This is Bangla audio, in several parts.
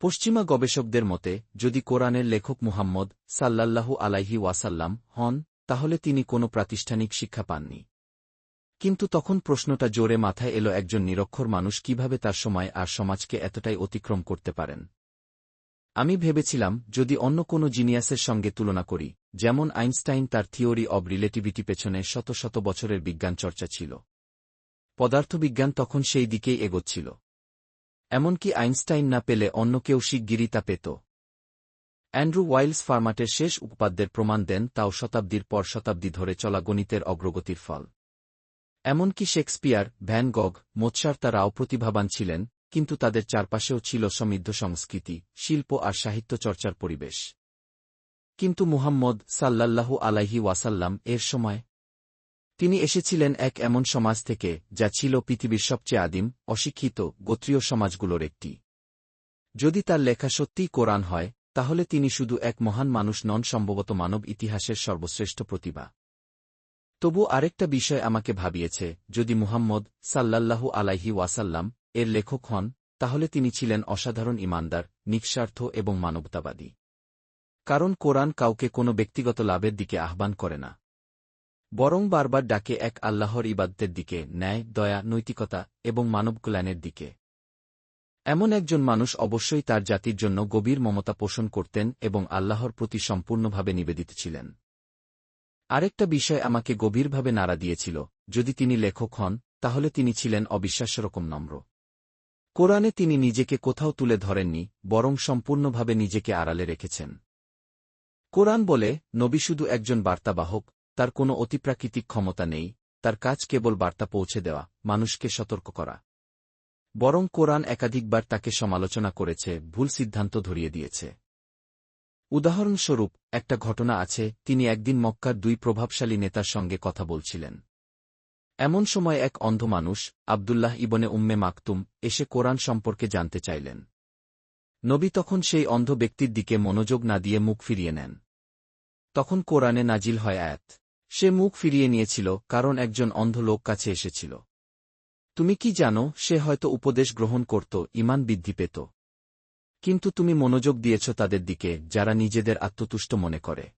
পশ্চিমা গবেষকদের মতে, যদি কোরআনের লেখক মুহাম্মদ সাল্লাল্লাহু আলাইহি ওয়াসাল্লাম হন, তাহলে তিনি কোনো প্রাতিষ্ঠানিক শিক্ষা পাননি। কিন্তু তখন প্রশ্নটা জোরে মাথায় এলো একজন নিরক্ষর মানুষ কীভাবে তার সময় আর সমাজকে এতটাই অতিক্রম করতে পারেন। আমি ভেবেছিলাম, যদি অন্য কোনো জিনিয়াসের সঙ্গে তুলনা করি, যেমন আইনস্টাইন তার থিওরি অব রিলেটিভিটি পেছনে শত শত বছরের বিজ্ঞান চর্চা ছিল। পদার্থবিজ্ঞান তখন সেই দিকেই এগোচ্ছিল। এমনকি আইনস্টাইন না পেলে অন্য কেউ শিগগিরই তা পেত। অ্যান্ড্রু ওয়াইলস ফার্মাটের শেষ উপাদ্যের প্রমাণ দেন তাও শতাব্দীর পর শতাব্দী ধরে চলা গণিতের অগ্রগতির ফল। এমনকি শেক্সপিয়ার, ভ্যান গগ মোৎসার তারাও প্রতিভাবান ছিলেন, কিন্তু তাদের চারপাশেও ছিল সমৃদ্ধ সংস্কৃতি, শিল্প আর সাহিত্য চর্চার পরিবেশ। কিন্তু মুহাম্মদ সাল্লাল্লাহু আলাইহি ওয়াসাল্লাম এর সময় তিনি এসেছিলেন এক এমন সমাজ থেকে, যা ছিল পৃথিবীর সবচেয়ে আদিম, অশিক্ষিত, গোত্রীয় সমাজগুলোর একটি। যদি তার লেখা সত্যিই কোরআন হয়, তাহলে তিনি শুধু এক মহান মানুষ নন, সম্ভবত মানব ইতিহাসের সর্বশ্রেষ্ঠ প্রতিভা। তবু আরেকটা বিষয় আমাকে ভাবিয়েছে, যদি মুহাম্মদ সাল্লাল্লাহু আলাইহি ওয়াসাল্লাম এর লেখক হন, তাহলে তিনি ছিলেন অসাধারণ ইমানদার, নিঃস্বার্থ এবং মানবতাবাদী। কারণ কোরআন কাউকে কোনো ব্যক্তিগত লাভের দিকে আহ্বান করে না। বরং বারবার ডাকে এক আল্লাহর ইবাদতের দিকে, ন্যায়, দয়া, নৈতিকতা এবং মানব কল্যাণের দিকে। এমন একজন মানুষ অবশ্যই তার জাতির জন্য গভীর মমতা পোষণ করতেন এবং আল্লাহর প্রতি সম্পূর্ণভাবে নিবেদিত ছিলেন। আরেকটা বিষয় আমাকে গভীরভাবে নাড়া দিয়েছিল, যদি তিনি লেখক হন, তাহলে তিনি ছিলেন অবিশ্বাস্যরকম নম্র। কোরআনে তিনি নিজেকে কোথাও তুলে ধরেননি, বরং সম্পূর্ণভাবে নিজেকে আড়ালে রেখেছেন। কোরআন বলে, নবী শুধু একজন বার্তাবাহক তার কোনো অতিপ্রাকৃতিক ক্ষমতা নেই, তার কাজ কেবল বার্তা পৌঁছে দেওয়া, মানুষকে সতর্ক করা। বরং কোরআন একাধিকবার তাকে সমালোচনা করেছে, ভুল সিদ্ধান্ত ধরিয়ে দিয়েছে। উদাহরণস্বরূপ, একটা ঘটনা আছে, তিনি একদিন মক্কার দুই প্রভাবশালী নেতার সঙ্গে কথা বলছিলেন। এমন সময় এক অন্ধ মানুষ, আবদুল্লাহ ইবনে উম্মে মাকতুম, এসে কোরআন সম্পর্কে জানতে চাইলেন। নবী তখন সেই অন্ধ ব্যক্তির দিকে মনোযোগ না দিয়ে মুখ ফিরিয়ে নেন। তখন কোরআনে নাজিল হয় আয়াত সে মুখ ফিরিয়ে নিয়েছিল, কারণ একজন অন্ধ লোক কাছে এসেছিল। তুমি কি জানো, সে হয়তো উপদেশ গ্রহণ করত ইমান বৃদ্ধি পেত। কিন্তু তুমি মনোযোগ দিয়েছ তাদের দিকে, যারা নিজেদের আত্মতুষ্ট মনে করে।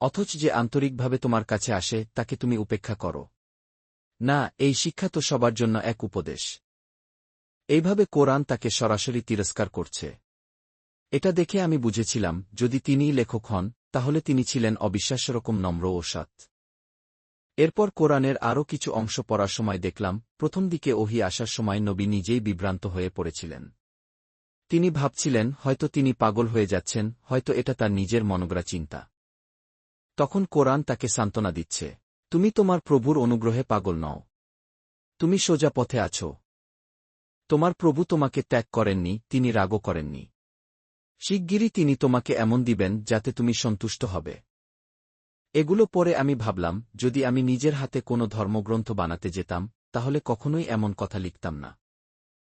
অথচ যে আন্তরিকভাবে তোমার কাছে আসে, তাকে তুমি উপেক্ষা করো। না, এই শিক্ষা তো সবার জন্য এক উপদেশ। এইভাবে কোরআন তাকে সরাসরি তিরস্কার করছে। এটা দেখে আমি বুঝেছিলাম, যদি তিনিই লেখক হন তাহলে তিনি ছিলেন অবিশ্বাস্যরকম নম্র ও সৎ। এরপর কোরআনের আরও কিছু অংশ পড়ার সময় দেখলাম, প্রথম দিকে ওহি আসার সময় নবী নিজেই বিভ্রান্ত হয়ে পড়েছিলেন। তিনি ভাবছিলেন, হয়তো তিনি পাগল হয়ে যাচ্ছেন, হয়তো এটা তার নিজের মনগড়া চিন্তা। তখন কোরআন তাকে সান্ত্বনা দিচ্ছে, তুমি তোমার প্রভুর অনুগ্রহে পাগল নও। তুমি সোজা পথে আছো। তোমার প্রভু তোমাকে ত্যাগ করেননি, তিনি রাগও করেননি। শিগগিরই তিনি তোমাকে এমন দিবেন যাতে তুমি সন্তুষ্ট হবে। এগুলো পরে আমি ভাবলাম, যদি আমি নিজের হাতে কোনো ধর্মগ্রন্থ বানাতে যেতাম, তাহলে কখনোই এমন কথা লিখতাম না।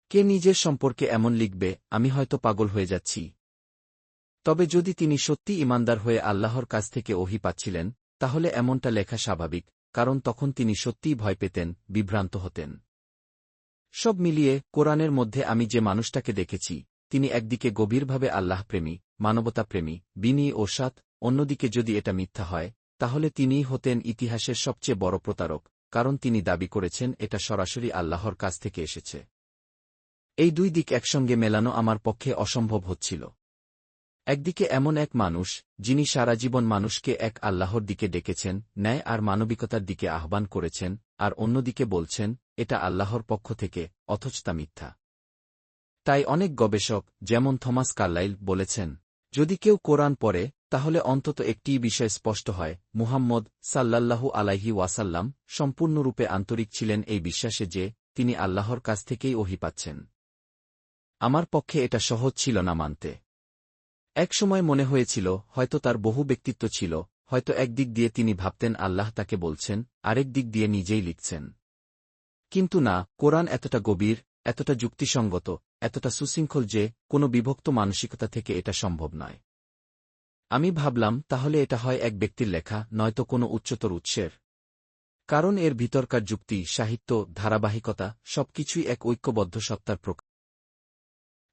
কে নিজের সম্পর্কে এমন লিখবে, আমি হয়তো পাগল হয়ে যাচ্ছি। তবে যদি তিনি সত্যি ইমানদার হয়ে আল্লাহর কাছ থেকে ওহি পাচ্ছিলেন, তাহলে এমনটা লেখা স্বাভাবিক, কারণ তখন তিনি সত্যিই ভয় পেতেন, বিভ্রান্ত হতেন। সব মিলিয়ে কোরআনের মধ্যে আমি যে মানুষটাকে দেখেছি তিনি একদিকে গভীরভাবে আল্লাহপ্রেমী, মানবতাপ্রেমী, বিনি ও সাত অন্যদিকে যদি এটা মিথ্যা হয়, তাহলে তিনিই হতেন ইতিহাসের সবচেয়ে বড় প্রতারক, কারণ তিনি দাবি করেছেন এটা সরাসরি আল্লাহর কাছ থেকে এসেছে। এই দুই দিক একসঙ্গে মেলানো আমার পক্ষে অসম্ভব হচ্ছিল। একদিকে এমন এক মানুষ, যিনি সারা জীবন মানুষকে এক আল্লাহর দিকে ডেকেছেন, ন্যায় আর মানবিকতার দিকে আহ্বান করেছেন, আর অন্যদিকে বলছেন, এটা আল্লাহর পক্ষ থেকে, অথচ তা মিথ্যা। তাই অনেক গবেষক, যেমন থমাস কার্লাইল, বলেছেন, যদি কেউ কোরআন পড়ে, তাহলে অন্তত একটি বিষয় স্পষ্ট হয়, মুহাম্মদ সাল্লাল্লাহু আলাইহি ওয়াসাল্লাম সম্পূর্ণরূপে আন্তরিক ছিলেন এই বিশ্বাসে যে, তিনি আল্লাহর কাছ থেকেই ওহি পাচ্ছেন। আমার পক্ষে এটা সহজ ছিল না মানতে। এক সময় মনে হয়েছিল, হয়তো তার বহু ব্যক্তিত্ব ছিল, হয়তো একদিক দিয়ে তিনি ভাবতেন আল্লাহ তাকে বলছেন, আরেক দিক দিয়ে নিজেই লিখছেন। কিন্তু না, কোরআন এতটা গভীর এতটা যুক্তিসঙ্গত, এতটা সুশৃঙ্খল যে কোনো বিভক্ত মানসিকতা থেকে এটা সম্ভব নয়। আমি ভাবলাম, তাহলে এটা হয় এক ব্যক্তির লেখা, নয়তো কোনো উচ্চতর উৎসের। কারণ এর ভিতরকার যুক্তি, সাহিত্য, ধারাবাহিকতা, সবকিছুই এক ঐক্যবদ্ধ সত্তার প্রকাশ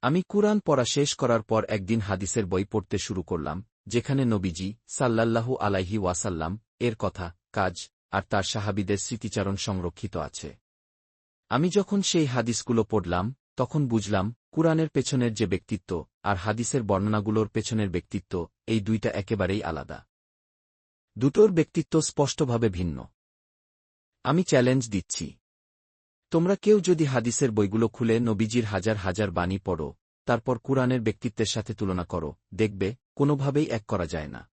আমি কুরআন পড়া শেষ করার পর একদিন হাদিসের বই পড়তে শুরু করলাম, যেখানে নবীজি সাল্লাল্লাহু আলাইহি ওয়াসাল্লাম এর কথা, কাজ, আর তার সাহাবিদের স্মৃতিচারণ সংরক্ষিত আছে। আমি যখন সেই হাদিসগুলো পড়লাম, তখন বুঝলাম, কুরআনের পেছনের যে ব্যক্তিত্ব আর হাদিসের বর্ণনাগুলোর পেছনের ব্যক্তিত্ব, এই দুইটা একেবারেই আলাদা। দুটোর ব্যক্তিত্ব স্পষ্টভাবে ভিন্ন। আমি চ্যালেঞ্জ দিচ্ছি। তোমরা কেউ যদি হাদিসের বইগুলো খুলে নবীজির হাজার হাজার বাণী পড়ো, তারপর কুরআনের ব্যক্তিত্বের সাথে তুলনা করো, দেখবে, কোনোভাবেই এক করা যায় না।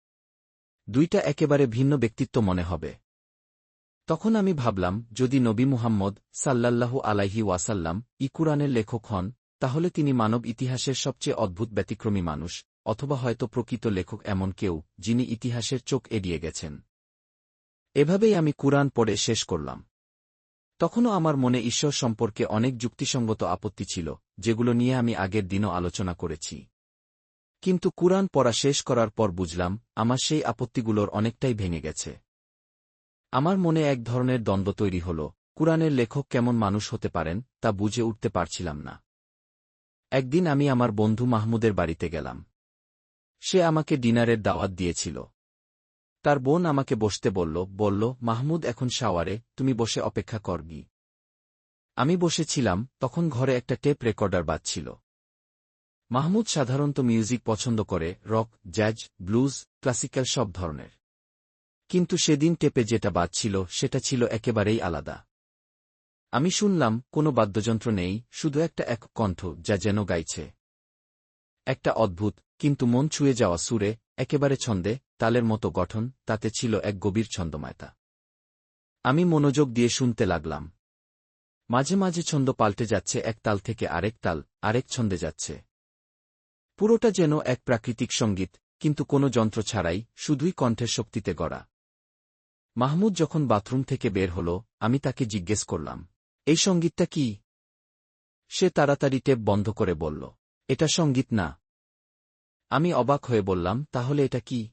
দুইটা একেবারে ভিন্ন ব্যক্তিত্ব মনে হবে। তখন আমি ভাবলাম, যদি নবী মুহাম্মদ সাল্লাল্লাহু আলাইহি ওয়াসাল্লাম ই কুরআনের লেখক হন, তাহলে তিনি মানব ইতিহাসের সবচেয়ে অদ্ভুত ব্যতিক্রমী মানুষ, অথবা হয়তো প্রকৃত লেখক এমন কেউ, যিনি ইতিহাসের চোখ এড়িয়ে গেছেন। এভাবেই আমি কুরআন পড়ে শেষ করলাম। তখনও আমার মনে ঈশ্বর সম্পর্কে অনেক যুক্তিসঙ্গত আপত্তি ছিল, যেগুলো নিয়ে আমি আগের দিনও আলোচনা করেছি। কিন্তু কুরআন পড়া শেষ করার পর বুঝলাম, আমার সেই আপত্তিগুলোর অনেকটাই ভেঙে গেছে। আমার মনে এক ধরনের দ্বন্দ্ব তৈরি হল, কুরআনের লেখক কেমন মানুষ হতে পারেন, তা বুঝে উঠতে পারছিলাম না। একদিন আমি আমার বন্ধু মাহমুদের বাড়িতে গেলাম। সে আমাকে ডিনারের দাওয়াত দিয়েছিল। তার বোন আমাকে বসতে বলল বলল, মাহমুদ, এখন শাওয়ারে, তুমি বসে অপেক্ষা করবি আমি বসেছিলাম, তখন ঘরে একটা টেপ রেকর্ডার বাজছিল। মাহমুদ সাধারণত মিউজিক পছন্দ করে, রক, জ্যাজ, ব্লুজ, ক্লাসিক্যাল সব ধরনের। কিন্তু সেদিন টেপে যেটা বাজছিল সেটা ছিল একেবারেই আলাদা। আমি শুনলাম, কোনো বাদ্যযন্ত্র নেই, শুধু একটা এক কণ্ঠ, যা যেন গাইছে। একটা অদ্ভুত, কিন্তু মন ছুঁয়ে যাওয়া সুরে, একেবারে ছন্দে, তালের মতো গঠন, তাতে ছিল এক গভীর ছন্দময়তা। আমি মনোযোগ দিয়ে শুনতে লাগলাম। মাঝে মাঝে ছন্দ পাল্টে যাচ্ছে, এক তাল থেকে আরেক তাল, আরেক ছন্দে যাচ্ছে। পুরোটা যেন এক প্রাকৃতিক সংগীত, কিন্তু কোনো যন্ত্র ছাড়াই, শুধুই কণ্ঠের শক্তিতে গড়া। মাহমুদ যখন বাথরুম থেকে বের হল, আমি তাকে জিজ্ঞেস করলাম, এই সঙ্গীতটা কি? সে তাড়াতাড়ি টেপ বন্ধ করে বলল, এটা সংগীত না। আমি অবাক হয়ে বললাম, তাহলে এটা কি?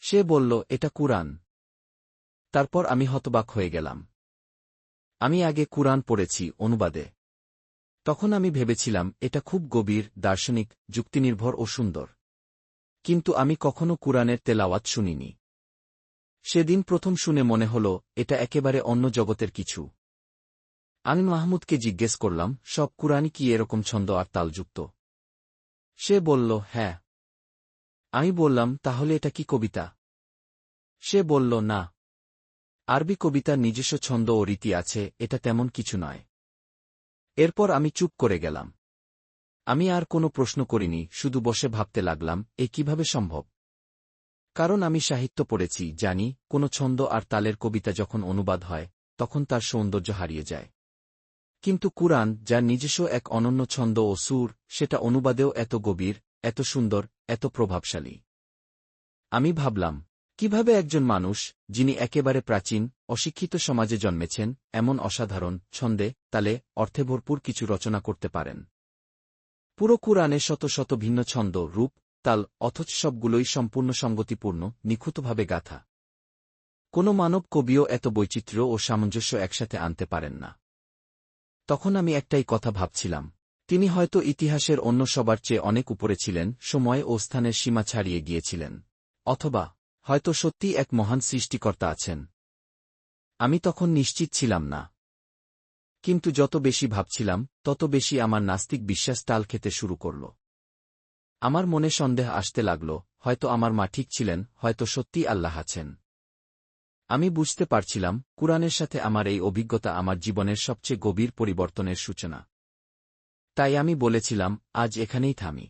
সে বলল, এটা কুরআন। তারপর আমি হতবাক হয়ে গেলাম। আমি আগে কুরআন পড়েছি অনুবাদে। তখন আমি ভেবেছিলাম, এটা খুব গভীর, দার্শনিক, যুক্তিনির্ভর ও সুন্দর। কিন্তু আমি কখনো কুরআনের তেলাওয়াত শুনিনি। সেদিন প্রথম শুনে মনে হল, এটা একেবারে অন্য জগতের কিছু। আমি মাহমুদকে জিজ্ঞেস করলাম, সব কুরআনই কি এরকম ছন্দ আর তালযুক্ত? সে বলল হ্যাঁ। আমি বললাম, তাহলে এটা কি কবিতা? সে বলল, না। আরবি কবিতার নিজস্ব ছন্দ ও রীতি আছে, এটা তেমন কিছু নয়। এরপর আমি চুপ করে গেলাম। আমি আর কোনো প্রশ্ন করিনি, শুধু বসে ভাবতে লাগলাম, এ কীভাবে সম্ভব? কারণ আমি সাহিত্য পড়েছি, জানি, কোনো ছন্দ আর তালের কবিতা যখন অনুবাদ হয়, তখন তার সৌন্দর্য হারিয়ে যায়। কিন্তু কুরআন, যার নিজস্ব এক অনন্য ছন্দ ও সুর, সেটা অনুবাদেও এত গভীর, এত সুন্দর, এত প্রভাবশালী। আমি ভাবলাম, কীভাবে একজন মানুষ, যিনি একেবারে প্রাচীন, অশিক্ষিত সমাজে জন্মেছেন, এমন অসাধারণ, ছন্দে, তালে, অর্থে ভরপুর কিছু রচনা করতে পারেন? পুরো কুরআনে শত শত ভিন্ন ছন্দ, রূপ তাল অথচ সবগুলোই সম্পূর্ণ সঙ্গতিপূর্ণ, নিখুঁতভাবে গাথা। কোনো মানব কবিও এত বৈচিত্র্য ও সামঞ্জস্য একসাথে আনতে পারেন না। তখন আমি একটাই কথা ভাবছিলাম। তিনি হয়তো ইতিহাসের অন্য সবার চেয়ে অনেক উপরে ছিলেন, সময় ও স্থানের সীমা ছাড়িয়ে গিয়েছিলেন। অথবা, হয়তো সত্যি এক মহান সৃষ্টিকর্তা আছেন। আমি তখন নিশ্চিত ছিলাম না। কিন্তু যত বেশি ভাবছিলাম, তত বেশি আমার নাস্তিক বিশ্বাস তাল খেতে শুরু করল। আমার মনে সন্দেহ আসতে লাগল, হয়তো আমার মা ঠিক ছিলেন, হয়তো সত্যি আল্লাহ আছেন। আমি বুঝতে পারছিলাম, কুরআনের সাথে আমার এই অভিজ্ঞতা আমার জীবনের সবচেয়ে গভীর পরিবর্তনের সূচনা। তাই আমি বলেছিলাম, আজ এখানেই থামি।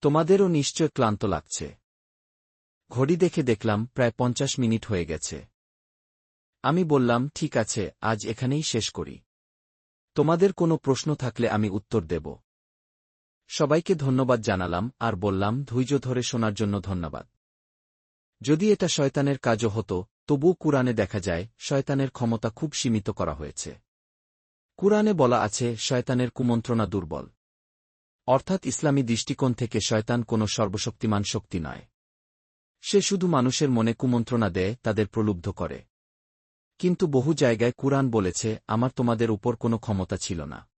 তোমাদেরও নিশ্চয় ক্লান্ত লাগছে। ঘড়ি দেখে দেখলাম, প্রায় পঞ্চাশ মিনিট হয়ে গেছে। আমি বললাম, ঠিক আছে, আজ এখানেই শেষ করি। তোমাদের কোনো প্রশ্ন থাকলে আমি উত্তর দেব। সবাইকে ধন্যবাদ জানালাম আর বললাম, ধৈর্য ধরে শোনার জন্য ধন্যবাদ। যদি এটা শয়তানের কাজও হতো, তবুও কুরআনে দেখা যায়, শয়তানের ক্ষমতা খুব সীমিত করা হয়েছে। কুরআনে বলা আছে, শয়তানের কুমন্ত্রণা দুর্বল। অর্থাৎ ইসলামী দৃষ্টিকোণ থেকে শয়তান কোনো সর্বশক্তিমান শক্তি নয়। সে শুধু মানুষের মনে কুমন্ত্রণা দেয়, তাদের প্রলুব্ধ করে। কিন্তু বহু জায়গায় কুরআন বলেছে, আমার তোমাদের উপর কোনো ক্ষমতা ছিল না।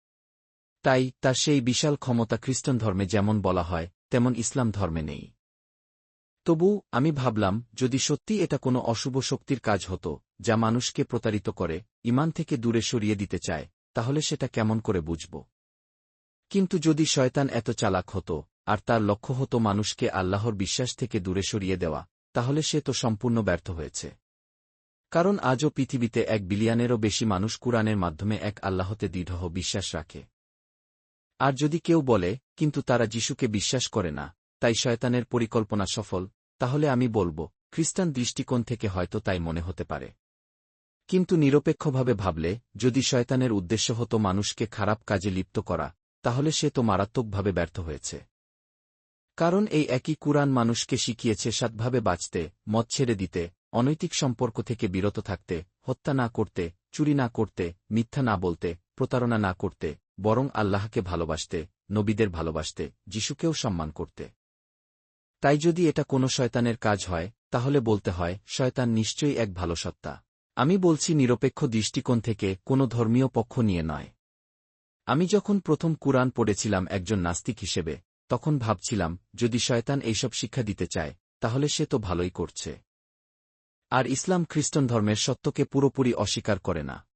তাই তার সেই বিশাল ক্ষমতা খ্রিস্টান ধর্মে যেমন বলা হয়, তেমন ইসলাম ধর্মে নেই। তবু আমি ভাবলাম, যদি সত্যি এটা কোনো অশুভ শক্তির কাজ হতো, যা মানুষকে প্রতারিত করে, ইমান থেকে দূরে সরিয়ে দিতে চায়, তাহলে সেটা কেমন করে বুঝব? কিন্তু যদি শয়তান এত চালাক হতো, আর তার লক্ষ্য হতো মানুষকে আল্লাহর বিশ্বাস থেকে দূরে সরিয়ে দেওয়া, তাহলে সে তো সম্পূর্ণ ব্যর্থ হয়েছে। কারণ আজও পৃথিবীতে এক বিলিয়নেরও বেশি মানুষ কুরআনের মাধ্যমে এক আল্লাহতে দৃঢ় বিশ্বাস রাখে। আর যদি কেউ বলে, কিন্তু তারা যিশুকে বিশ্বাস করে না, তাই শয়তানের পরিকল্পনা সফল, তাহলে আমি বলব, খ্রিস্টান দৃষ্টিকোণ থেকে হয়তো তাই মনে হতে পারে। কিন্তু নিরপেক্ষভাবে ভাবলে, যদি শয়তানের উদ্দেশ্য হতো মানুষকে খারাপ কাজে লিপ্ত করা, তাহলে সে তো মারাত্মকভাবে ব্যর্থ হয়েছে। কারণ এই একই কুরআন মানুষকে শিখিয়েছে সৎভাবে বাঁচতে, মদ ছেড়ে দিতে, অনৈতিক সম্পর্ক থেকে বিরত থাকতে, হত্যা না করতে, চুরি না করতে, মিথ্যা না বলতে, প্রতারণা না করতে বরং আল্লাহকে ভালোবাসতে, নবীদের ভালোবাসতে, যিশুকেও সম্মান করতে। তাই যদি এটা কোনো শয়তানের কাজ হয়, তাহলে বলতে হয়, শয়তান নিশ্চয়ই এক ভালো সত্তা। আমি বলছি নিরপেক্ষ দৃষ্টিকোণ থেকে, কোনো ধর্মীয় পক্ষ নিয়ে নয়। আমি যখন প্রথম কুরআন পড়েছিলাম একজন নাস্তিক হিসেবে, তখন ভাবছিলাম, যদি শয়তান এইসব শিক্ষা দিতে চায়, তাহলে সে তো ভালোই করছে। আর ইসলাম খ্রিস্টান ধর্মের সত্যকে পুরোপুরি অস্বীকার করে না।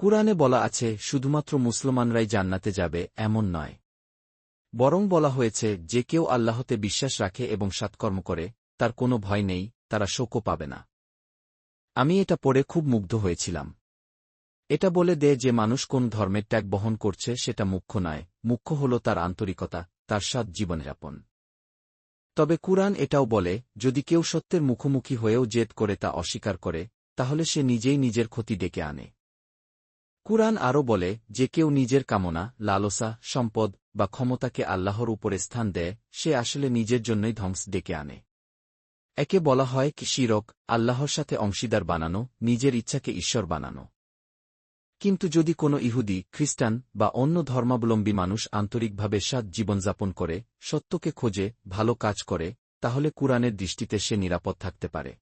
কুরআনে বলা আছে, শুধুমাত্র মুসলমানরাই জান্নাতে যাবে, এমন নয়। বরং বলা হয়েছে, যে কেউ আল্লাহতে বিশ্বাস রাখে এবং সৎকর্ম করে, তার কোনো ভয় নেই, তারা শোকও পাবে না। আমি এটা পড়ে খুব মুগ্ধ হয়েছিলাম। এটা বলে দে যে মানুষ কোন ধর্মের ত্যাগ বহন করছে, সেটা মুখ্য নয়, মুখ্য হল তার আন্তরিকতা, তার সৎ জীবনযাপন। তবে কুরআন এটাও বলে, যদি কেউ সত্যের মুখোমুখি হয়েও জেদ করে তা অস্বীকার করে, তাহলে সে নিজেই নিজের ক্ষতি ডেকে আনে। কুরআন আরও বলে, যে কেউ নিজের কামনা, লালসা, সম্পদ বা ক্ষমতাকে আল্লাহর উপরে স্থান দেয়, সে আসলে নিজের জন্যই ধ্বংস ডেকে আনে। একে বলা হয় কি শিরক, আল্লাহর সাথে অংশীদার বানানো, নিজের ইচ্ছাকে ঈশ্বর বানানো। কিন্তু যদি কোনো ইহুদি, খ্রিস্টান বা অন্য ধর্মাবলম্বী মানুষ আন্তরিকভাবে সাত জীবনযাপন করে, সত্যকে খোঁজে, ভালো কাজ করে, তাহলে কুরআনের দৃষ্টিতে সে নিরাপদ থাকতে পারে।